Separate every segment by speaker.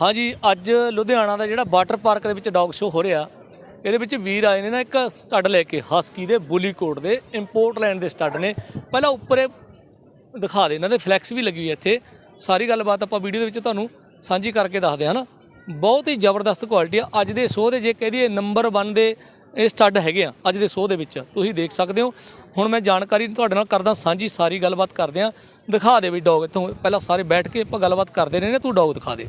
Speaker 1: ਹਾਂਜੀ, ਅੱਜ ਲੁਧਿਆਣਾ ਦਾ ਜਿਹੜਾ ਵਾਟਰ ਪਾਰਕ ਦੇ ਵਿੱਚ ਡੌਗ ਸ਼ੋਅ ਹੋ ਰਿਹਾ, ਇਹਦੇ ਵਿੱਚ ਵੀਰ ਆਏ ਨੇ ਨਾ ਇੱਕ ਸਟੱਡ ਲੈ ਕੇ, ਹਸਕੀ ਦੇ ਬੁਲੀਕੋਟ ਦੇ ਇੰਪੋਰਟ ਲੈਂਡ ਦੇ ਸਟੱਡ ਨੇ। ਪਹਿਲਾਂ ਉੱਪਰ ਦਿਖਾ ਦੇ, ਇਹਨਾਂ ਦੇ ਫਲੈਕਸ ਵੀ ਲੱਗੀ ਹੋਈ ਹੈ ਇੱਥੇ। ਸਾਰੀ ਗੱਲਬਾਤ ਆਪਾਂ ਵੀਡੀਓ ਦੇ ਵਿੱਚ ਤੁਹਾਨੂੰ ਸਾਂਝੀ ਕਰਕੇ ਦੱਸਦੇ ਹਾਂ ਨਾ। ਬਹੁਤ ਹੀ ਜ਼ਬਰਦਸਤ ਕੁਆਲਿਟੀ ਆ, ਅੱਜ ਦੇ ਸ਼ੋਅ ਦੇ ਜੇ ਕਹਿ ਦਈਏ ਨੰਬਰ 1 ਦੇ ਇਹ ਸਟੱਡ ਹੈਗੇ ਆ, ਅੱਜ ਦੇ ਸ਼ੋਅ ਦੇ ਵਿੱਚ। ਤੁਸੀਂ ਦੇਖ ਸਕਦੇ ਹੋ। ਹੁਣ ਮੈਂ ਜਾਣਕਾਰੀ ਤੁਹਾਡੇ ਨਾਲ ਕਰਦਾ ਸਾਂਝੀ, ਸਾਰੀ ਗੱਲਬਾਤ ਕਰਦੇ ਆ ਦਿਖਾ ਦੇ ਵੀ ਡੌਗ ਇੱਥੋਂ, ਪਹਿਲਾਂ ਸਾਰੇ ਬੈਠ ਕੇ ਆਪਾਂ ਗੱਲਬਾਤ ਕਰਦੇ ਰਹੇ ਨੇ ਤੂੰ ਡੌਗ ਦਿਖਾ ਦੇ।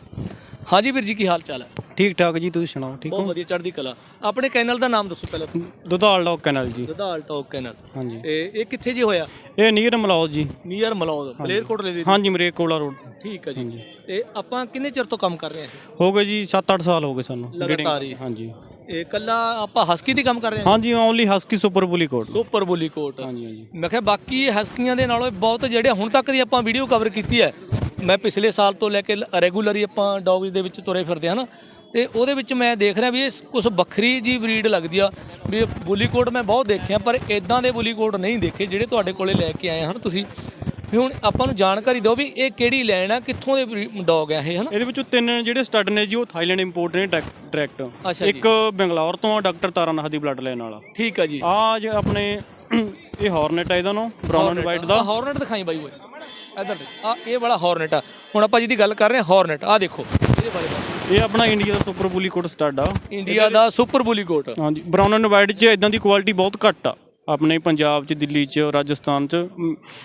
Speaker 1: ਹਾਂਜੀ ਵੀਰ ਜੀ ਕੀ ਹਾਲ ਚਾਲ ਹੈ?
Speaker 2: ਠੀਕ ਠਾਕ ਜੀ ਤੁਸੀਂ ਸੁਣਾਓ ਠੀਕ
Speaker 1: ਬਹੁਤ ਵਧੀਆ ਚੜ੍ਹਦੀ ਕਲਾ। ਆਪਣੇ ਚੈਨਲ ਦਾ ਨਾਮ ਦੱਸੋ ਪਹਿਲਾਂ।
Speaker 2: ਦੁਧਾਲ ਡੌਗ ਕੈਨਲ ਜੀ।
Speaker 1: ਦਦਾਲ ਟੌਕ ਚੈਨਲ
Speaker 2: ਹਾਂਜੀ।
Speaker 1: ਇਹ ਇਹ ਕਿੱਥੇ ਜੀ ਹੋਇਆ?
Speaker 2: ਇਹ ਨੀਰ ਮਲਾਉ ਜੀ।
Speaker 1: ਨੀਅਰ ਮਲੌਦ ਮਲੇਰਕੋਟਲੇ ਦੇ
Speaker 2: ਹਾਂਜੀ ਮਰੇ ਕੋਲਾ ਰੋਡ।
Speaker 1: ਠੀਕ ਹੈ ਜੀ। ਤੇ ਆਪਾਂ ਕਿੰਨੇ ਚਿਰ ਤੋਂ ਕੰਮ ਕਰ ਰਹੇ ਹਾਂ?
Speaker 2: ਹੋ ਗਏ ਜੀ 7-8 ਸਾਲ ਹੋ ਗਏ ਸਾਨੂੰ।
Speaker 1: ਲਗਾਤਾਰ ਹੀ।
Speaker 2: ਹਾਂਜੀ।
Speaker 1: ਇਹ ਕੱਲਾ ਆਪਾਂ ਹਸਕੀ ਦੀ ਕੰਮ ਕਰ ਰਹੇ ਹਾਂ?
Speaker 2: ਹਾਂਜੀ only husky super bully coat.
Speaker 1: Super bully coat.
Speaker 2: ਹਾਂਜੀ ਹਾਂਜੀ।
Speaker 1: ਮੈਂ ਕਿਹਾ ਬਾਕੀ ਹਸਕੀਆਂ ਦੇ ਨਾਲੋਂ ਬਹੁਤ ਜਿਹੜੇ ਹੁਣ ਤੱਕ ਦੀ ਆਪਾਂ ਵੀਡੀਓ ਕਵਰ ਕੀਤੀ ਹੈ ਮੈਂ ਪਿਛਲੇ ਸਾਲ ਤੋਂ ਲੈ ਕੇ ਰੈਗੂਲਰੀ ਆਪਾਂ ਡੌਗਸ ਦੇ ਵਿੱਚ ਤੁਰੇ ਫਿਰਦੇ ਹਾਂ ਨਾ ਤੇ ਉਹਦੇ ਵਿੱਚ ਮੈਂ ਦੇਖ ਰਿਹਾ ਵੀ ਇਹ ਕੁਝ ਵੱਖਰੀ ਜੀ ਬਰੀਡ ਲੱਗਦੀ ਆ ਵੀ ਬੁਲੀ ਕੋਟ ਮੈਂ ਬਹੁਤ ਦੇਖਿਆ ਪਰ ਇਦਾਂ ਦੇ ਬੁਲੀ ਕੋਟ ਨਹੀਂ ਦੇਖੇ ਜਿਹੜੇ ਤੁਹਾਡੇ ਕੋਲੇ ਲੈ ਕੇ ਆਏ ਹਨ ਤੁਸੀਂ। ਵੀ ਹੁਣ ਆਪਾਂ ਨੂੰ ਜਾਣਕਾਰੀ ਦਿਓ ਵੀ ਇਹ ਕਿਹੜੀ ਲੈਣ ਆ ਕਿੱਥੋਂ ਦੇ ਡੌਗ ਆ ਇਹ ਹਨ?
Speaker 2: ਇਹਦੇ ਵਿੱਚੋਂ ਤਿੰਨ ਜਿਹੜੇ ਸਟੱਡ ਨੇ ਜੀ ਉਹ ਥਾਈਲੈਂਡ ਇੰਪੋਰਟ ਨੇ ਡਾਇਰੈਕਟ ਇੱਕ ਬੰਗਲੌਰ ਤੋਂ ਆ ਡਾਕਟਰ ਤਾਰਾਨਾਥ ਦੀ ਬਲੱਡ ਲਾਈਨ ਵਾਲਾ।
Speaker 1: ਠੀਕ ਆ ਜੀ।
Speaker 2: ਆ ਜ ਆਪਣੇ ਇਹ ਹਾਰਨੇਟ ਆ ਇਹਦਾ ਨੂੰ ਬ੍ਰਾਊਨ ਐਂਡ ਵਾਈਟ ਦਾ।
Speaker 1: ਹਾਰਨਟ ਦਿਖਾਈ ਬਾਈ ਓਏ। ਇਧਰ ਆ ਇਹ ਵਾਲਾ ਹਾਰਨਟ ਆ। ਹੁਣ ਆਪਾਂ ਜਿਹਦੀ ਗੱਲ ਕਰ ਰਹੇ ਹਾਂ ਹਾਰਨਟ ਆ ਦੇਖੋ। ਇਹਦੇ ਬਾਰੇ ਦੱਸੋ।
Speaker 2: ਇਹ ਆਪਣਾ ਇੰਡੀਆ ਦਾ ਸੁਪਰ ਬੁਲੀ ਕੋਟ ਸਟੱਡ ਆ।
Speaker 1: ਇੰਡੀਆ ਦਾ ਸੁਪਰ ਬੁਲੀ ਕੋਟ
Speaker 2: ਹਾਂਜੀ ਬ੍ਰਾਊਨ ਐਂਡ ਵਾਈਟ 'ਚ ਇਦਾਂ ਦੀ ਕੁਆਲਿਟੀ ਬਹੁਤ ਘੱਟ ਆ। ਆਪਣੇ ਪੰਜਾਬ 'ਚ ਦਿੱਲੀ 'ਚ ਰਾਜਸਥਾਨ 'ਚ।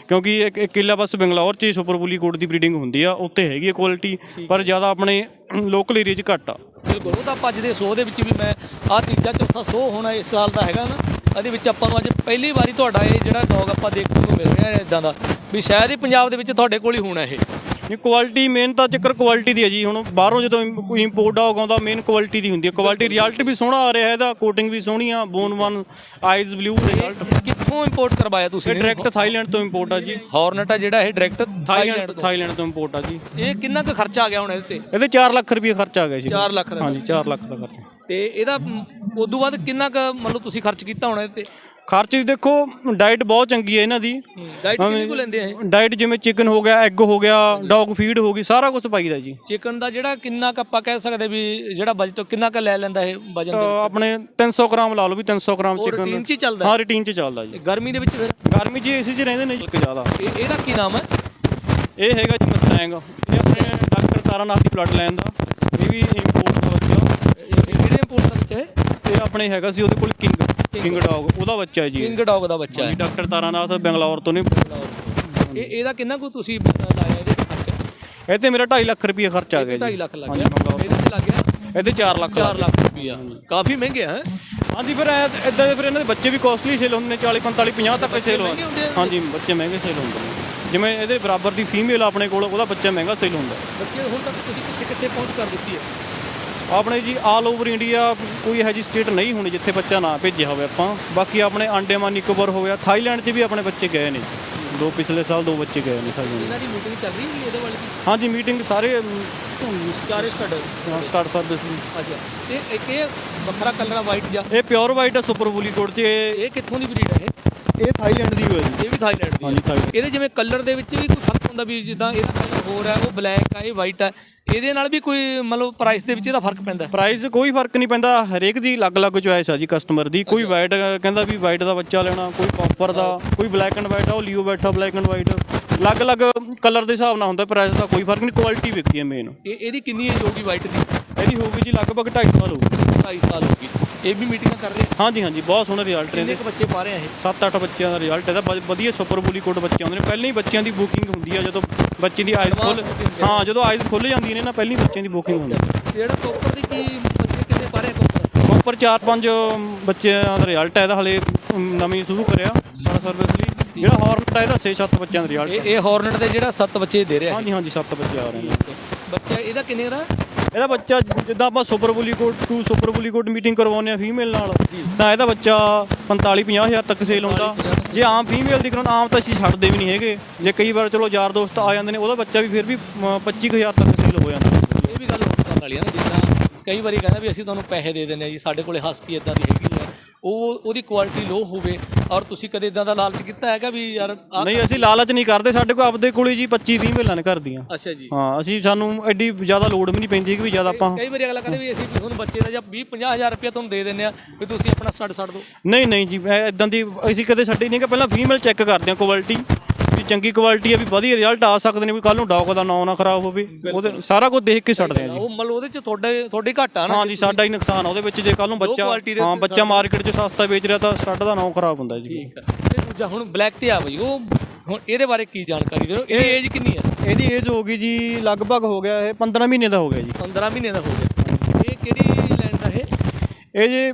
Speaker 2: ਕਿਉਂਕਿ ਇੱਕ ਇੱਕ ਕਿੱਲਾ ਬਸ ਬੰਗਲੌਰ 'ਚ ਸੁਪਰ ਬੁਲੀ ਕੋਟ ਦੀ ਬਰੀਡਿੰਗ ਹੁੰਦੀ ਆ। ਉੱਥੇ ਹੈਗੀ ਆ ਕੁਆਲਿਟੀ ਪਰ ਜ਼ਿਆਦਾ ਆਪਣੇ ਲੋਕਲ ਏਰੀਆ 'ਚ ਘੱਟ ਆ।
Speaker 1: ਬਿਲਕੁਲ ਉਹ ਤਾਂ ਆਪਾਂ ਅੱਜ ਦੇ ਸ਼ੋਅ ਦੇ ਵਿੱਚ ਵੀ ਮੈਂ ਆ ਤੀਜਾ ਚੌਥਾ ਸ਼ੋਅ ਹੋਣਾ ਇਸ ਸਾਲ ਦਾ ਹੈਗਾ ਨਾ। ਇਹਦੇ ਵਿੱਚ ਆਪਾਂ ਨੂੰ ਅੱਜ ਪਹਿਲੀ ਵਾਰੀ ਤੁਹਾਡਾ ਇਹ ਜਿਹੜਾ ਡੌਗ ਆਪਾਂ ਦੇਖਣ ਨੂੰ ਮਿਲ ਰਿਹਾ ਹੈ ਇਦਾਂ ਦਾ। ਵੀ ਸ਼ਾਇਦ ਹੀ ਪੰਜਾਬ ਦੇ ਵਿੱਚ ਤੁਹਾਡੇ ਕੋਲ ਹੀ ਹੋਣਾ ਇਹ।
Speaker 2: ਇਹ ਕੁਆਲਿਟੀ ਮੇਨ ਤਾਂ ਚੱਕਰ ਕੁਆਲਿਟੀ ਦੀ ਹੈ ਜੀ। ਹੁਣ ਬਾਹਰੋਂ ਜਦੋਂ ਕੋਈ ਇੰਪੋਰਟ ਡੌਗ ਆਉਂਦਾ ਮੇਨ ਕੁਆਲਿਟੀ ਦੀ ਹੁੰਦੀ ਹੈ। ਕੁਆਲਿਟੀ ਰਿਜ਼ਲਟ ਵੀ ਸੋਹਣਾ ਆ ਰਿਹਾ ਇਹਦਾ ਕੋਟਿੰਗ ਵੀ ਸੋਹਣੀ ਆ bone one eyes blue result
Speaker 1: ਕਿੱਥੋਂ ਇੰਪੋਰਟ ਕਰਵਾਇਆ ਤੁਸੀਂ
Speaker 2: ਇਹ ਡਾਇਰੈਕਟ ਥਾਈਲੈਂਡ ਤੋਂ ਇੰਪੋਰਟ ਆ ਜੀ।
Speaker 1: ਹਾਰਨਟ ਆ ਜਿਹੜਾ ਇਹ ਡਾਇਰੈਕਟ
Speaker 2: ਥਾਈਲੈਂਡ ਥਾਈਲੈਂਡ ਤੋਂ। ਇੰਪੋਰਟ ਆ ਜੀ।
Speaker 1: ਇਹ ਕਿੰਨਾ ਕੁ ਖਰਚਾ ਆ ਗਿਆ ਹੁਣ ਇਹਦੇ ਤੇ?
Speaker 2: ਇਹਦੇ 4 ਲੱਖ ਰੁਪਏ ਖਰਚਾ ਆ ਗਿਆ ਜੀ।
Speaker 1: 4 ਲੱਖ ਦਾ।
Speaker 2: ਹਾਂਜੀ 4 ਲੱਖ ਦਾ ਖਰਚਾ।
Speaker 1: ਤੇ ਇਹਦਾ ਉਦੋਂ ਬਾਅਦ ਕਿੰਨਾ ਕੁ ਮਤਲਬ ਤੁਸੀਂ ਖਰਚ ਕੀਤਾ ਹੋਣਾ ਇਹਦੇ ਤੇ?
Speaker 2: ਖਰਚ ਦੇਖੋ ਡਾਈਟ ਬਹੁਤ ਚੰਗੀ ਹੈ ਇਹਨਾਂ ਦੀ।
Speaker 1: ਡਾਈਟ ਕਿੰਨੀ ਕੁ ਲੈਂਦੇ ਆ
Speaker 2: ਡਾਈਟ ਜਿਵੇਂ ਚਿਕਨ ਹੋ ਗਿਆ ਐਗ ਹੋ ਗਿਆ ਡੌਗ ਫੀਡ ਹੋ ਗਈ ਸਾਰਾ ਕੁਝ ਪਾਈਦਾ ਜੀ।
Speaker 1: ਚਿਕਨ ਦਾ ਜਿਹੜਾ ਕਿੰਨਾ ਕੁ ਆਪਾਂ ਕਹਿ ਸਕਦੇ ਵੀ ਜਿਹੜਾ ਬਜਟ ਕਿੰਨਾ ਕੁ ਲੈ ਲੈਂਦਾ ਇਹ ਵਜਨ ਦੇ
Speaker 2: ਅਹ ਆਪਣੇ 300 ਗ੍ਰਾਮ ਲਾ ਲਓ ਵੀ 300 ਗ੍ਰਾਮ
Speaker 1: ਵਿੱਚ
Speaker 2: ਚਿਕਨ।
Speaker 1: ਰੂਟੀਨ 'ਚ ਚੱਲਦਾ
Speaker 2: ਹਾਂ? ਰੂਟੀਨ 'ਚ ਚੱਲਦਾ ਜੀ।
Speaker 1: ਗਰਮੀ ਦੇ ਵਿੱਚ ਫਿਰ?
Speaker 2: ਗਰਮੀ 'ਚ ਏਸੀ 'ਚ ਰਹਿੰਦੇ ਨੇ ਜੀ ਜ਼ਿਆਦਾ।
Speaker 1: ਇਹ ਇਹਦਾ ਕੀ ਨਾਮ ਹੈ?
Speaker 2: ਇਹ ਹੈਗਾ ਜੀ ਮਸਟੈਂਗ ਇਹ ਆਪਣੇ ਡਾਕਟਰ ਤਾਰਾਨਾਥ ਦੀ ਬਲੱਡ ਲਾਈਨ ਦਾ। ਇਹ ਵੀ ਇੰਪੋਰਟ ਦਾ ਬੱਚਾ
Speaker 1: ਇਹ ਕਿਹੜੇ ਇੰਪੋਰਟ ਦਾ ਬੱਚਾ ਹੈ
Speaker 2: ਇਹ ਆਪਣੇ ਹੈਗਾ ਸੀ ਉਹਦੇ ਕੋਲ ਕਿੰਗ ਕਿੰਗ ਡੌਗ ਉਹਦਾ ਬੱਚਾ ਹੈ ਜੀ।
Speaker 1: ਕਿੰਗ ਡੌਗ ਦਾ ਬੱਚਾ ਹੈ।
Speaker 2: ਜੀ ਡਾਕਟਰ ਤਾਰਾਨਾਥ ਬੰਗਲੌਰ ਤੋਂ ਨੇ।
Speaker 1: ਇਹ ਇਹਦਾ ਕਿੰਨਾ ਕੁ ਤੁਸੀਂ ਲਾਇਆ ਇਹਦੇ ਖਰਚਾ?
Speaker 2: ਇਹ ਤੇ ਮੇਰਾ 2.5 ਲੱਖ ਰੁਪਏ ਖਰਚਾ ਆ ਗਿਆ
Speaker 1: 2.5
Speaker 2: ਜੀ।
Speaker 1: ਲੱਖ ਲੱਗ ਗਿਆ। ਇਹਦੇ ਤੇ ਲੱਗ ਗਿਆ?
Speaker 2: ਇਹਦੇ 4 ਲੱਖ
Speaker 1: 4 ਲੱਖ ਰੁਪਈਆ। ਕਾਫੀ ਮਹਿੰਗੇ ਹੈ?
Speaker 2: ਹਾਂਜੀ ਫਿਰ ਇਦਾਂ ਦੇ ਫਿਰ ਇਹਨਾਂ ਦੇ ਬੱਚੇ ਵੀ ਕਾਸਟਲੀ ਸੇਲ ਹੁੰਦੇ ਨੇ 40 45 50 ਤੱਕ ਸੇਲ
Speaker 1: ਹੁੰਦੇ?
Speaker 2: ਹਾਂਜੀ ਬੱਚੇ ਮਹਿੰਗੇ ਸੇਲ ਹੁੰਦੇ ਨੇ। ਜਿਵੇਂ ਇਹਦੇ ਬਰਾਬਰ ਦੀ ਫੀਮੇਲ ਆਪਣੇ ਕੋਲ ਉਹਦਾ ਬੱਚਾ ਮਹਿੰਗਾ ਸੇਲ ਹੁੰਦਾ।
Speaker 1: ਬੱਚੇ ਹੁਣ ਤੱਕ ਤੁਸੀਂ ਕਿੱਥੇ ਕਿੱਥੇ ਪਹੁੰਚ ਕਰ ਦਿੱਤੀ ਹੈ?
Speaker 2: ਆਪਣੇ ਜੀ ਆਲ ਓਵਰ ਇੰਡੀਆ ਕੋਈ ਇਹੋ ਜਿਹੀ ਸਟੇਟ ਨਹੀਂ ਹੋਣੀ ਜਿੱਥੇ ਬੱਚਾ ਨਾ ਭੇਜਿਆ ਹੋਵੇ ਆਪਾਂ। ਬਾਕੀ ਆਪਣੇ ਅੰਡੇਮਾਨ ਨਿਕੋਬਰ ਹੋ ਗਿਆ ਥਾਈਲੈਂਡ 'ਚ ਵੀ ਆਪਣੇ ਬੱਚੇ ਗਏ ਨੇ। ਦੋ ਪਿਛਲੇ ਸਾਲ ਦੋ ਬੱਚੇ ਗਏ ਨੇ ਥਾਈਲੈਂਡ
Speaker 1: ਇਹਨਾਂ ਦੀ ਮੀਟਿੰਗ ਚੱਲ ਰਹੀ ਹੈ ਇਹਦੇ ਵਾਲੀ ਦੀ
Speaker 2: ਹਾਂਜੀ ਮੀਟਿੰਗ ਸਾਰੇ
Speaker 1: ਚਾਰੇ ਸਟੱਡ
Speaker 2: ਸਟਾਰਟ ਸਰਵਿਸ
Speaker 1: ਅੱਛਾ। ਤੇ ਇੱਕ ਇਹ ਵੱਖਰਾ ਕਲਰ ਆ ਵਾਈਟ ਜਿਹਾ
Speaker 2: ਇਹ ਪਿਓਰ ਵਾਈਟ ਹੈ ਸੁਪਰ ਬੁਲੀ ਕੋਡ 'ਚ। ਇਹ
Speaker 1: ਇਹ ਕਿੱਥੋਂ ਦੀ ਬਰੀਡ ਹੈ ਇਹ?
Speaker 2: ਇਹ ਥਾਈਲੈਂਡ ਦੀ ਹੋਈ ਜੀ।
Speaker 1: ਇਹ ਵੀ ਥਾਈਲੈਂਡ ਦੀ
Speaker 2: ਹਾਂਜੀ ਥਾਈਲੈਂਡ
Speaker 1: ਇਹਦੇ ਜਿਵੇਂ ਕਲਰ ਦੇ ਵਿੱਚ ਵੀ ਕੋਈ ਫ਼ਰਕ ਹੁੰਦਾ ਵੀ ਜਿੱਦਾਂ ਇਹਦਾ ਕਲਰ ਹੋਰ ਹੈ ਉਹ ਬਲੈਕ ਆ ਇਹ ਵਾਈਟ ਹੈ ਇਹਦੇ ਨਾਲ ਵੀ ਕੋਈ ਮਤਲਬ ਪ੍ਰਾਈਸ ਦੇ ਵਿੱਚ ਇਹਦਾ ਫ਼ਰਕ ਪੈਂਦਾ
Speaker 2: ਪ੍ਰਾਈਸ ਕੋਈ ਫ਼ਰਕ ਨਹੀਂ ਪੈਂਦਾ। ਹਰੇਕ ਦੀ ਅਲੱਗ-ਅਲੱਗ ਚੁਆਇਸ ਆ ਜੀ ਕਸਟਮਰ ਦੀ। ਕੋਈ ਵਾਈਟ ਕਹਿੰਦਾ ਵੀ ਵਾਈਟ ਦਾ ਬੱਚਾ ਲੈਣਾ ਕੋਈ ਕਾਪਰ ਦਾ ਕੋਈ ਬਲੈਕ ਐਂਡ ਵਾਈਟ ਆ ਉਹ ਲਿਓ ਬੈਠਾ ਬਲੈਕ ਐਂਡ ਵਾਈਟ ਅਲੱਗ-ਅਲੱਗ ਕਲਰ ਦੇ ਹਿਸਾਬ ਨਾਲ ਹੁੰਦਾ ਪ੍ਰਾਈਸ ਦਾ ਕੋਈ ਫ਼ਰਕ ਨਹੀਂ ਕੁਆਲਿਟੀ ਵਿਕਦੀ ਹੈ ਮੇਨ
Speaker 1: ਇਹ ਇਹਦੀ ਕਿੰਨੀ ਏਜ ਹੋਗੀ ਵਾਈਟ ਦੀ?
Speaker 2: ਇਹਦੀ ਹੋਊਗੀ ਜੀ ਲਗਭਗ 2.5 ਸਾਲ ਹੋਊਗੀ।
Speaker 1: 2.5 ਸਾਲ ਹੋਗੀ ਇਹ ਵੀ ਮੀਟਿੰਗਾਂ ਕਰ ਰਹੇ।
Speaker 2: ਹਾਂਜੀ ਹਾਂਜੀ ਬਹੁਤ ਸੋਹਣਾ ਰਿਜ਼ਲਟ ਇਹਦੇ।
Speaker 1: ਕੁ ਬੱਚੇ ਪਾ ਰਹੇ ਆ ਇਹ?
Speaker 2: 7-8 ਬੱਚਿਆਂ ਦਾ ਰਿਜ਼ਲਟ ਇਹਦਾ। ਵਧੀਆ ਸੁਪਰ ਬੁਲੀ ਕੋਡ ਬੱਚੇ ਆਉਂਦੇ ਨੇ। ਪਹਿਲਾਂ ਹੀ ਬੱਚਿਆਂ ਦੀ ਬੁਕਿੰਗ ਹੁੰਦੀ ਆ ਜਦੋਂ ਬੱਚੇ ਦੀ ਆਈਜ਼ ਖੁੱਲ। ਹਾਂ। ਜਦੋਂ ਆਈਜ਼ ਖੁੱਲ ਜਾਂਦੀਆਂ ਨੇ ਨਾ ਪਹਿਲਾਂ ਬੱਚਿਆਂ ਦੀ ਬੁਕਿੰਗ ਹੁੰਦੀ
Speaker 1: ਜਿਹੜਾ ਕੋਪਰ ਦੀ ਕੀ ਬੱਚੇ ਕਿੰਨੇ ਆ ਕੋਪਰ
Speaker 2: ਪ੍ਰੋਪਰ 4-5 ਬੱਚਿਆਂ ਦਾ ਰਿਜ਼ਲਟ ਹੈ ਇਹਦਾ ਹਲੇ ਨਵੀਂ ਸ਼ੁਰੂ ਕਰਿਆ ਸਾਰਾ ਸਰਵਿਸ ਲਈ। ਜਿਹੜਾ ਹੈ ਇਹਦਾ 6-7 ਬੱਚਿਆਂ ਦਾ ਰਿਜ਼ਲਟ
Speaker 1: ਇਹ ਇਹ ਹਾਰਨਟ ਦੇ ਜਿਹੜਾ 7 ਬੱਚੇ ਦੇ ਰਿਹਾ
Speaker 2: ਹਾਂਜੀ ਹਾਂਜੀ 7 ਬੱਚੇ ਆ ਰਹੇ ਨੇ।
Speaker 1: ਬੱਚਾ ਇਹਦਾ ਕਿੰਨੇ ਦਾ?
Speaker 2: ਇਹਦਾ ਬੱਚਾ ਜਿੱਦਾਂ ਆਪਾਂ super bully code 2 super bully code meeting ਕਰਵਾਉਂਦੇ ਆ ਫੀਮੇਲ ਨਾਲ ਤਾਂ ਇਹਦਾ ਬੱਚਾ 45-50 ਹਜ਼ਾਰ ਤੱਕ ਸੇਲ ਹੁੰਦਾ। ਜੇ ਆਮ ਫੀਮੇਲ ਦੀ ਕਰਾਉਣ ਆਮ ਤਾਂ ਅਸੀਂ ਛੱਡਦੇ ਵੀ ਨਹੀਂ ਹੈਗੇ। ਜੇ ਕਈ ਵਾਰ ਚਲੋ ਯਾਰ ਦੋਸਤ ਆ ਜਾਂਦੇ ਨੇ ਉਹਦਾ ਬੱਚਾ ਵੀ ਫਿਰ ਵੀ 25000 ਤੱਕ ਸੇਲ ਹੋ ਜਾਂਦਾ।
Speaker 1: ਇਹ ਵੀ ਗੱਲ ਕਰਨ ਵਾਲੀ ਆ ਨਾ ਜਿੱਦਾਂ ਕਈ ਵਾਰੀ ਕਹਿੰਦਾ ਵੀ ਅਸੀਂ ਤੁਹਾਨੂੰ ਪੈਸੇ ਦੇ ਦਿੰਦੇ ਆ ਜੀ ਸਾਡੇ ਕੋਲੇ ਹਸਪੀ ਇਦਾਂ ਦੀ ਹੈਗੀ ਉਹ ਉਹਦੀ ਕੁਆਲਿਟੀ ਲੋ ਹੋਵੇ। ਔਰ ਤੁਸੀਂ ਕਦੇ ਇਦਾਂ ਦਾ ਲਾਲਚ ਕੀਤਾ ਹੈਗਾ ਵੀ ਯਾਰ ਆਹ-
Speaker 2: ਨਹੀਂ ਅਸੀਂ ਲਾਲਚ ਨਹੀਂ ਕਰਦੇ। ਸਾਡੇ ਕੋਲ ਆਪਦੇ ਕੋਲੇ ਜੀ 25 ਫੀਮੇਲਾਂ ਨੇ ਘਰ ਦੀਆਂ।
Speaker 1: ਅੱਛਾ ਜੀ।
Speaker 2: ਹਾਂ ਅਸੀਂ ਸਾਨੂੰ ਐਡੀ ਜ਼ਿਆਦਾ ਲੋਡ ਵੀ ਨਹੀਂ ਪੈਂਦੀ ਕਿ ਵੀ ਜ਼ਿਆਦਾ ਆਪਾਂ
Speaker 1: ਕਈ ਵਾਰੀ ਅਗਲਾ ਕਹਿੰਦੇ ਵੀ ਅਸੀਂ ਤੁਹਾਨੂੰ ਬੱਚੇ ਦਾ ਜਾਂ 20 50000 ਰੁਪਏ ਤੁਹਾਨੂੰ ਦੇ ਦਿੰਦੇ ਆ ਵੀ ਤੁਸੀਂ ਆਪਣਾ ਸੱਟ ਛੱਡ ਦਿਓ।
Speaker 2: ਨਹੀਂ ਨਹੀਂ ਜੀ ਇਦਾਂ ਦੀ ਅਸੀਂ ਕਦੇ ਛੱਡੀ ਨਹੀਂ ਕਿ ਪਹਿਲਾਂ ਫੀਮੇਲ ਚੈੱਕ ਕਰਦੇ ਹਾਂ ਕੁਆਲਿਟੀ ਚੰਗੀ ਕੁਆਲਿਟੀ ਹੈ ਵੀ ਵਧੀਆ ਰਿਜ਼ਲਟ ਆ ਸਕਦੇ ਨੇ ਵੀ ਕੱਲ ਨੂੰ ਡੌਗ ਦਾ ਨਾਂ ਨਾ ਖਰਾਬ ਹੋਵੇ। ਉਹਦੇ ਸਾਰਾ ਕੁਝ ਦੇਖ ਕੇ ਛੱਡਦੇ ਹਾਂ ਜੀ।
Speaker 1: ਉਹ ਮਤਲਬ ਉਹਦੇ ਚ ਤੁਹਾਡੇ ਤੁਹਾਡੀ ਘਾਟਾ ਨਾ।
Speaker 2: ਹਾਂ ਜੀ ਸਾਡਾ ਹੀ ਨੁਕਸਾਨ ਆ। ਉਹਦੇ ਵਿੱਚ ਜੇ ਕੱਲ ਨੂੰ ਬੱਚਾ
Speaker 1: ਦੇ
Speaker 2: ਹਾਂ ਬੱਚਾ ਮਾਰਕੀਟ 'ਚ ਸਸਤਾ ਵੇਚ ਰਿਹਾ ਤਾਂ ਸਾਡਾ ਦਾ ਨਾਂ ਖਰਾਬ ਹੁੰਦਾ ਜੀ।
Speaker 1: ਠੀਕ ਹੈ ਤੇ ਦੂਜਾ ਹੁਣ ਬਲੈਕ ਤੇ ਆ ਬਈ ਉਹ ਹੁਣ ਇਹਦੇ ਬਾਰੇ ਕੀ ਜਾਣਕਾਰੀ ਦਿਓ ਇਹਦੀ ਏਜ ਕਿੰਨੀ ਹੈ
Speaker 2: ਇਹਦੀ ਏਜ ਹੋ ਗਈ ਜੀ ਲਗਭਗ ਹੋ ਗਿਆ ਇਹ 15 ਮਹੀਨੇ ਦਾ ਹੋ ਗਿਆ ਜੀ।
Speaker 1: 15 ਮਹੀਨੇ ਦਾ ਹੋ ਗਿਆ। ਇਹ ਕਿਹੜੀ ਲੈਂਡ ਦਾ ਇਹ?
Speaker 2: ਇਹ ਜੇ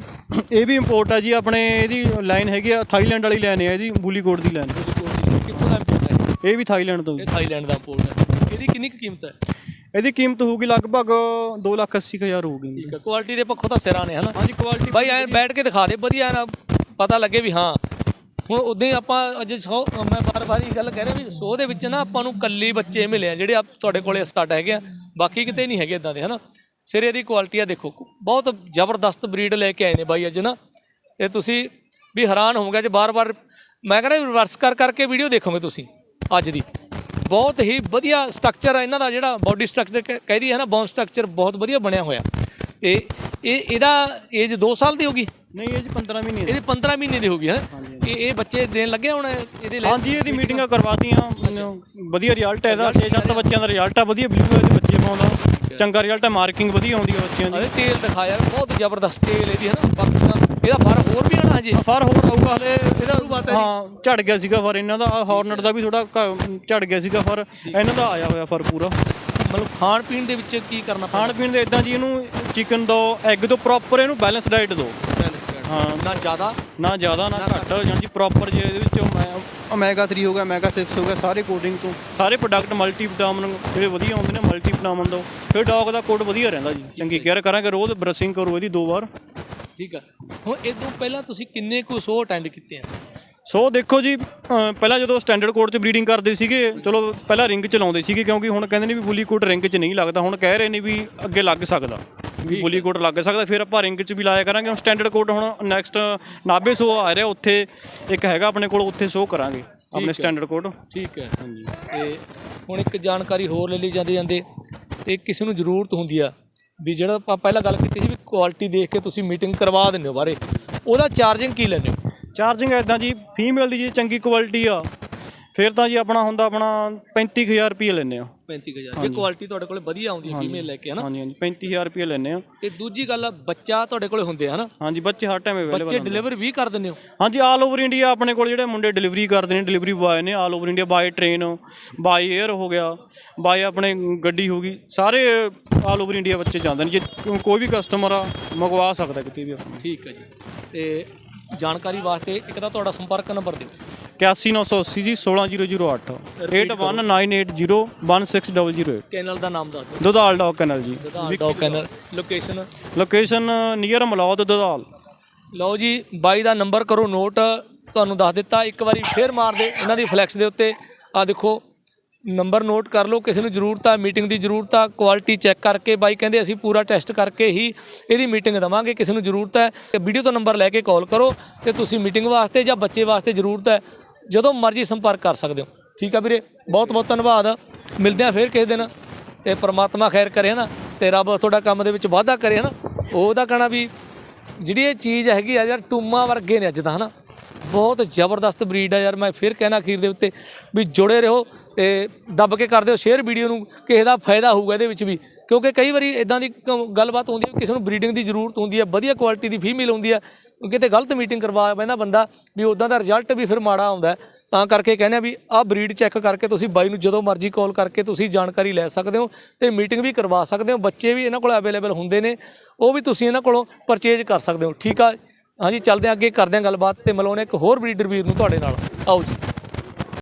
Speaker 2: ਇਹ ਵੀ ਇੰਪੋਰਟ ਆ ਜੀ ਆਪਣੇ ਇਹਦੀ ਲਾਈਨ ਹੈਗੀ ਆ ਥਾਈਲੈਂਡ ਵਾਲੀ ਲਾਈਨ ਹੈ ਇਹਦੀ ਬੂਲੀਕੋਟ ਦੀ ਲਾਈਨ
Speaker 1: ਕਿੱਥੋਂ ਦਾ? ਇੰਪੋਰਟ
Speaker 2: ਇਹ ਵੀ ਥਾਈਲੈਂਡ ਤੋਂ ਜੀ।
Speaker 1: ਇਹ ਥਾਈਲੈਂਡ ਦਾ ਇੰਪੋਰਟ ਹੈ। ਇਹਦੀ ਕਿੰਨੀ ਕੁ ਕੀਮਤ ਹੈ?
Speaker 2: ਇਹਦੀ ਕੀਮਤ ਹੋਊਗੀ ਲਗਭਗ 2,80,000 ਹੋਊਗੀ।
Speaker 1: ਠੀਕ ਹੈ। ਕੁਆਲਿਟੀ ਦੇ ਪੱਖੋਂ ਤਾਂ ਸਿਰਾਂ ਨੇ ਹਨਾ?
Speaker 2: ਹਾਂਜੀ ਕੁਆਲਿਟੀ
Speaker 1: ਬਾਈ ਐ ਬੈਠ ਕੇ ਦਿਖਾ ਦੇ ਵਧੀਆ ਨਾ ਪਤਾ ਲੱਗੇ ਵੀ ਹਾਂ। ਹੁਣ ਉਦੋਂ ਹੀ ਆਪਾਂ ਅੱਜ ਸੌ ਮੈਂ ਬਾਰ-ਬਾਰ ਇਹ ਗੱਲ ਕਹਿ ਰਿਹਾ ਵੀ ਸੌ ਦੇ ਵਿੱਚ ਨਾ ਆਪਾਂ ਨੂੰ ਕੱਲੀ ਬੱਚੇ ਮਿਲੇ ਆ ਜਿਹੜੇ ਆ ਤੁਹਾਡੇ ਕੋਲੇ ਸਟਾਰਟ ਹੈਗੇ ਆ। ਬਾਕੀ ਕਿਤੇ ਨਹੀਂ ਹੈਗੇ ਇਦਾਂ ਦੇ ਹਨਾ? ਸਿਰੇ ਦੀ ਕੁਆਲਿਟੀ ਆ ਦੇਖੋ ਬਹੁਤ ਜ਼ਬਰਦਸਤ ਬਰੀਡ ਲੈ ਕੇ ਆਏ ਨੇ ਬਾਈ ਅੱਜ ਨਾ ਇਹ ਤੁਸੀਂ ਵੀ ਹੈਰਾਨ ਹੋਵੋਗੇ ਜੇ ਬਾਰ-ਬਾਰ ਮੈਂ ਕਹਿੰਦਾ ਰਿਵਰਸ ਕਰ ਕਰਕੇ ਵੀਡੀਓ ਦੇਖੋਗੇ ਤੁਸੀਂ। ਅੱਜ ਦੀ। ਬਹੁਤ ਹੀ ਵਧੀਆ ਸਟਰਕਚਰ ਹੈ ਇਹਨਾਂ ਦਾ ਜਿਹੜਾ ਬਾਡੀ ਸਟਰਕਚਰ ਕਹਿਦੀ ਹੈ ਨਾ ਬੋਨ ਸਟਰਕਚਰ ਬਹੁਤ ਵਧੀਆ ਬਣਿਆ ਹੋਇਆ। ਤੇ ਇਹ ਇਹਦਾ ਏਜ 2 ਸਾਲ ਦੀ ਹੋਗੀ
Speaker 2: ਨਹੀਂ ਇਹ ਜੀ 15 ਮਹੀਨੇ ਦੀ।
Speaker 1: ਇਹਦੇ 15 ਮਹੀਨੇ ਦੀ ਹੋਗੀ ਹੈ ਇਹ ਇਹ ਬੱਚੇ ਦੇਣ ਲੱਗੇ ਹੁਣ ਇਹਦੇ ਲਈ?
Speaker 2: ਹਾਂਜੀ ਇਹਦੀ ਮੀਟਿੰਗਾਂ ਕਰਵਾਤੀਆਂ। ਵਧੀਆ ਰਿਜ਼ਲਟ ਹੈ ਇਹਦਾ। 6-7 ਬੱਚਿਆਂ ਦਾ ਰਿਜ਼ਲਟ ਆ ਵਧੀਆ ਬਲੂ ਇਹਦੇ ਬੱਚੇ ਪਾਉਂਦਾ ਚੰਗਾ ਰਿਜ਼ਲਟ ਹੈ ਮਾਰਕਿੰਗ ਵਧੀਆ ਆਉਂਦੀ ਹੈ ਬੱਚਿਆਂ ਦੀ।
Speaker 1: ਅਰੇ ਤੇਲ ਦਿਖਾਇਆ ਬਹੁਤ ਜ਼ਬਰਦਸਤ ਤੇਲ ਇਹਦੀ ਹੈ ਨਾ ਬਾਕੀ ਇਹਦਾ ਫਰ ਹੋਰ ਹਜੇ
Speaker 2: ਫਰ ਹੋਰ ਆਊਗਾ ਹਲੇ ਇਹਦਾ
Speaker 1: ਹੈ
Speaker 2: ਹਾਂ ਝੜ ਗਿਆ ਸੀਗਾ ਫਰ ਇਹਨਾਂ ਦਾ ਹਾਰਨਟ ਦਾ ਵੀ ਥੋੜਾ ਝੜ ਗਿਆ ਸੀਗਾ ਫਰ ਇਹਨਾਂ ਦਾ ਆਇਆ ਹੋਇਆ ਫਰ ਪੂਰਾ।
Speaker 1: ਮਤਲਬ ਖਾਣ ਪੀਣ ਦੇ ਵਿੱਚ ਕੀ ਕਰਨਾ
Speaker 2: ਖਾਣ ਪੀਣ ਦੇ ਇਦਾਂ ਜੀ ਇਹਨੂੰ ਚਿਕਨ ਦੋ ਐਗ ਦੋ ਪ੍ਰੋਪਰ ਇਹਨੂੰ ਬੈਲੈਂਸ ਡਾਈਟ
Speaker 1: ਪੈਂਦਾ
Speaker 2: ਹਾਂ।
Speaker 1: ਨਾ ਜ਼ਿਆਦਾ?
Speaker 2: ਨਾ ਜ਼ਿਆਦਾ ਨਾ ਘੱਟ। ਜਾਨੀ ਪ੍ਰੋਪਰ ਜੇ ਇਹਦੇ ਵਿੱਚ ਓਮੇਗਾ 3 ਹੋ ਗਿਆ ਓਮੇਗਾ 6 ਹੋ ਗਿਆ ਸਾਰੇ ਕੋਡਿੰਗ ਤੋਂ। ਸਾਰੇ ਪ੍ਰੋਡਕਟ ਮਲਟੀ ਵਿਟਾਮਿਨ ਜਿਹੜੇ ਵਧੀਆ ਆਉਂਦੇ ਨੇ ਮਲਟੀ ਵਿਟਾਮਿਨ ਦੋ। ਫਿਰ ਡੌਗ ਦਾ ਕੋਡ ਵਧੀਆ ਰਹਿੰਦਾ ਜੀ। ਚੰਗੀ ਕੇਅਰ ਕਰਾਂਗੇ ਰੋਜ਼ ਬਰਸ਼ਿੰਗ ਕਰੋ ਇਹਦੀ ਦੋ ਵਾਰ।
Speaker 1: ਠੀਕ ਆ। ਹੁਣ ਇਹ ਤੋਂ ਪਹਿਲਾਂ ਤੁਸੀਂ ਕਿੰਨੇ ਕੁ ਸ਼ੋਅ ਅਟੈਂਡ ਕੀਤੇ ਆ?
Speaker 2: ਸੋ ਦੇਖੋ ਜੀ ਅਹ ਪਹਿਲਾਂ ਜਦੋਂ ਸਟੈਂਡਰਡ ਕੋਡ 'ਚ ਬਰੀਡਿੰਗ ਕਰਦੇ ਸੀਗੇ ਚਲੋ ਪਹਿਲਾਂ ਰਿੰਗ ਚ ਲਾਉਂਦੇ ਸੀਗੇ ਕਿਉਂਕਿ ਹੁਣ ਕਹਿੰਦੇ ਨੇ ਵੀ ਬੁਲੀ ਕੋਟ ਰਿੰਗ 'ਚ ਨਹੀਂ ਲੱਗਦਾ। ਹੁਣ ਕਹਿ ਰਹੇ ਨੇ ਵੀ ਅੱਗੇ ਲੱਗ ਸਕਦਾ। ਵੀ ਬੁਲੀ ਕੋਟ ਲੱਗ ਸਕਦਾ ਫਿਰ ਆਪਾਂ ਰਿੰਗ 'ਚ ਵੀ ਲਾਇਆ ਕਰਾਂਗੇ। ਹੁਣ ਸਟੈਂਡਰਡ ਕੋਡ ਹੁਣ ਨੈਕਸਟ ਨਾਬੇ ਸ਼ੋ ਆ ਰਿਹਾ ਉੱਥੇ ਇੱਕ ਹੈਗਾ ਆਪਣੇ ਕੋਲ ਉੱਥੇ ਸ਼ੋ ਕਰਾਂਗੇ। ਆਪਣੇ ਸਟੈਂਡਰਡ ਕੋਡ
Speaker 1: ਠੀਕ ਹੈ ਹਾਂਜੀ। ਤੇ ਹੁਣ ਇੱਕ ਜਾਣਕਾਰੀ ਹੋਰ ਲੈ ਲਈ ਜਾਂਦੇ ਜਾਂਦੇ ਤੇ ਕਿਸੇ ਨੂੰ ਜ਼ਰੂਰਤ ਹੁੰਦੀ ਆ ਵੀ ਜਿਹੜਾ ਆਪਾਂ ਪਹਿਲਾਂ ਗੱਲ ਕੀਤੀ ਸੀ ਵੀ ਕੁਆਲਿਟੀ ਦੇਖ ਕੇ ਤੁਸੀਂ ਮੀਟਿੰਗ ਕਰਵਾ ਦਿੰਦੇ ਹੋ ਬਾਰੇ, ਉਹਦਾ ਚਾਰਜਿੰਗ ਕੀ ਲੈਂਦੇ ਹੋ?
Speaker 2: ਚਾਰਜਿੰਗ ਐਦਾਂ ਜੀ ਫੀਮੇਲ ਦੀ ਜੇ, ਚੰਗੀ ਕੁਆਲਿਟੀ ਆ। ਫਿਰ ਤਾਂ ਜੀ ਆਪਣਾ ਹੁੰਦਾ ਆਪਣਾ 35000 ਰੁਪਏ ਲੈਨੇ ਆ
Speaker 1: 35000 ਜੇ ਕੁਆਲਿਟੀ ਤੁਹਾਡੇ ਕੋਲ ਵਧੀਆ ਆਉਂਦੀ ਹੈ ਫੀਮੇਲ ਲੈ ਕੇ ਹਨਾ?
Speaker 2: ਹਾਂਜੀ ਹਾਂਜੀ। 35000 ਰੁਪਏ ਲੈਨੇ ਆ
Speaker 1: ਤੇ ਦੂਜੀ ਗੱਲ ਆ ਬੱਚਾ ਤੁਹਾਡੇ ਕੋਲੇ ਹੁੰਦੇ ਆ ਹਨਾ?
Speaker 2: ਹਾਂਜੀ ਬੱਚੇ ਹਰ ਟਾਈਮ ਅਵੇਲੇਬਲ
Speaker 1: ਬੱਚੇ ਡਿਲੀਵਰ ਵੀ ਕਰ ਦਿੰਦੇ ਹੋ?
Speaker 2: ਹਾਂਜੀ ਆਲ ਓਵਰ ਇੰਡੀਆ ਆਪਣੇ ਕੋਲ ਜਿਹੜੇ ਮੁੰਡੇ ਡਿਲੀਵਰੀ ਕਰਦੇ ਨੇ ਡਿਲੀਵਰੀ ਬॉय ਨੇ all over India by train by air ਹੋ ਗਿਆ ਬਾਈ ਆਪਣੇ ਗੱਡੀ ਹੋ ਗਈ ਸਾਰੇ ਆਲ ਓਵਰ ਇੰਡੀਆ ਬੱਚੇ ਜਾਂਦੇ ਨੇ। ਜੇ ਕੋਈ ਵੀ ਕਸਟਮਰ ਆ ਮੰਗਵਾ ਸਕਦਾ ਕਿਤੇ ਵੀ
Speaker 1: ਠੀਕ ਹੈ ਜੀ। ਤੇ ਜਾਣਕਾਰੀ ਵਾਸਤੇ ਇੱਕ ਤਾਂ ਤੁਹਾਡਾ ਸੰਪਰਕ ਨੰਬਰ ਦਿਓ।
Speaker 2: 81980 ਜੀ 16008 8198016008
Speaker 1: ਚੈਨਲ ਦਾ ਨਾਮ ਦੱਸ ਦਿਓ।
Speaker 2: ਦੁਧਾਲ ਡੌਗ ਕੈਨਲ ਜੀ।
Speaker 1: Dog kennel. Location
Speaker 2: location near Malaud Dudhal.
Speaker 1: ਲਓ ਜੀ ਬਾਈ ਦਾ ਨੰਬਰ ਕਰੋ ਨੋਟ। ਤੁਹਾਨੂੰ ਦੱਸ ਦਿੱਤਾ ਇੱਕ ਵਾਰੀ ਫੇਰ ਮਾਰ ਦੇ ਇਹਨਾਂ ਦੀ ਫਲੈਕਸ ਦੇ ਉੱਤੇ। ਆ ਦੇਖੋ ਨੰਬਰ ਨੋਟ ਕਰ ਲਓ ਕਿਸੇ ਨੂੰ ਜ਼ਰੂਰਤ ਆ ਮੀਟਿੰਗ ਦੀ ਜ਼ਰੂਰਤ ਆ ਕੁਆਲਿਟੀ ਚੈੱਕ ਕਰਕੇ ਬਾਈ ਕਹਿੰਦੇ ਅਸੀਂ ਪੂਰਾ ਟੈਸਟ ਕਰਕੇ ਹੀ ਇਹਦੀ ਮੀਟਿੰਗ ਦਵਾਂਗੇ ਕਿਸੇ ਨੂੰ ਜ਼ਰੂਰਤ ਹੈ। ਤੇ ਵੀਡੀਓ ਤੋਂ ਨੰਬਰ ਲੈ ਕੇ ਕਾਲ ਕਰੋ ਤੇ ਤੁਸੀਂ ਮੀਟਿੰਗ ਵਾਸਤੇ ਜਾਂ ਬੱਚੇ ਵਾਸਤੇ ਜ਼ਰੂਰਤ ਹੈ ਜਦੋਂ ਮਰਜ਼ੀ ਸੰਪਰਕ ਕਰ ਸਕਦੇ ਹੋ। ਠੀਕ ਆ ਵੀਰੇ? ਬਹੁਤ ਬਹੁਤ ਧੰਨਵਾਦ। ਮਿਲਦੇ ਆ ਫੇਰ ਕਿਸੇ ਦਿਨ। ਤੇ ਪ੍ਰਮਾਤਮਾ ਖੈਰ ਕਰੇ ਨਾ ਤੇ ਰੱਬ ਤੁਹਾਡਾ ਕੰਮ ਦੇ ਵਿੱਚ ਵਾਧਾ ਕਰੇ ਨਾ ਉਹਦਾ ਕਹਿਣਾ ਵੀ ਜਿਹੜੀ ਇਹ ਚੀਜ਼ ਹੈਗੀ ਆ ਯਾਰ, ਟੂਮਾ ਵਰਗੇ ਨੇ ਅੱਜ ਤਾਂ ਹਨਾ। ਬਹੁਤ ਜ਼ਬਰਦਸਤ ਬਰੀਡ ਆ ਯਾਰ, ਮੈਂ ਫਿਰ ਕਹਿਣਾ ਅਖੀਰ ਦੇ ਉੱਤੇ ਵੀ ਜੁੜੇ ਰਹੋ ਤੇ ਦੱਬ ਕੇ ਕਰ ਦਿਓ ਸ਼ੇਅਰ ਵੀਡੀਓ ਨੂੰ, ਕਿਸੇ ਦਾ ਫਾਇਦਾ ਹੋਊਗਾ ਇਹਦੇ ਵਿੱਚ ਵੀ। ਕਿਉਂਕਿ ਕਈ ਵਾਰੀ ਇਦਾਂ ਦੀ ਕ- ਗੱਲਬਾਤ ਹੁੰਦੀ ਹੈ ਕਿਸੇ ਨੂੰ ਬਰੀਡਿੰਗ ਦੀ ਜ਼ਰੂਰਤ ਹੁੰਦੀ ਹੈ ਵਧੀਆ ਕੁਆਲਿਟੀ ਦੀ ਫੀਮੇਲ ਹੁੰਦੀ ਹੈ ਕਿਤੇ ਗਲਤ ਮੀਟਿੰਗ ਕਰਵਾ ਪੈਂਦਾ ਬੰਦਾ ਵੀ ਉਦਾਂ ਦਾ ਰਿਜ਼ਲਟ ਵੀ ਫਿਰ ਮਾੜਾ ਆਉਂਦਾ ਤਾਂ ਕਰਕੇ ਕਹਿੰਦੇ ਆ ਵੀ ਆਹ ਬਰੀਡ ਚੈੱਕ ਕਰਕੇ ਤੁਸੀਂ ਬਾਈ ਨੂੰ ਜਦੋਂ ਮਰਜ਼ੀ ਕਾਲ ਕਰਕੇ ਤੁਸੀਂ ਜਾਣਕਾਰੀ ਲੈ ਸਕਦੇ ਹੋ ਤੇ ਮੀਟਿੰਗ ਵੀ ਕਰਵਾ ਸਕਦੇ ਹੋ, ਬੱਚੇ ਵੀ ਇਹਨਾਂ ਕੋਲ ਅਵੇਲੇਬਲ ਹੁੰਦੇ ਨੇ, ਉਹ ਵੀ ਤੁਸੀਂ ਇਹਨਾਂ ਕੋਲੋਂ ਪਰਚੇਜ ਕਰ ਸਕਦੇ ਹੋ। ਠੀਕ ਆ? ਹਾਂਜੀ, ਚੱਲਦੇ ਹਾਂ ਅੱਗੇ, ਕਰਦੇ ਹਾਂ ਗੱਲਬਾਤ ਤੇ ਮਿਲਾਉਂਦੇ ਹਾਂ ਇੱਕ ਹੋਰ ਬਰੀਡਰ ਵੀਰ ਨੂੰ ਤੁਹਾਡੇ ਨਾਲ। ਆਓ ਜੀ।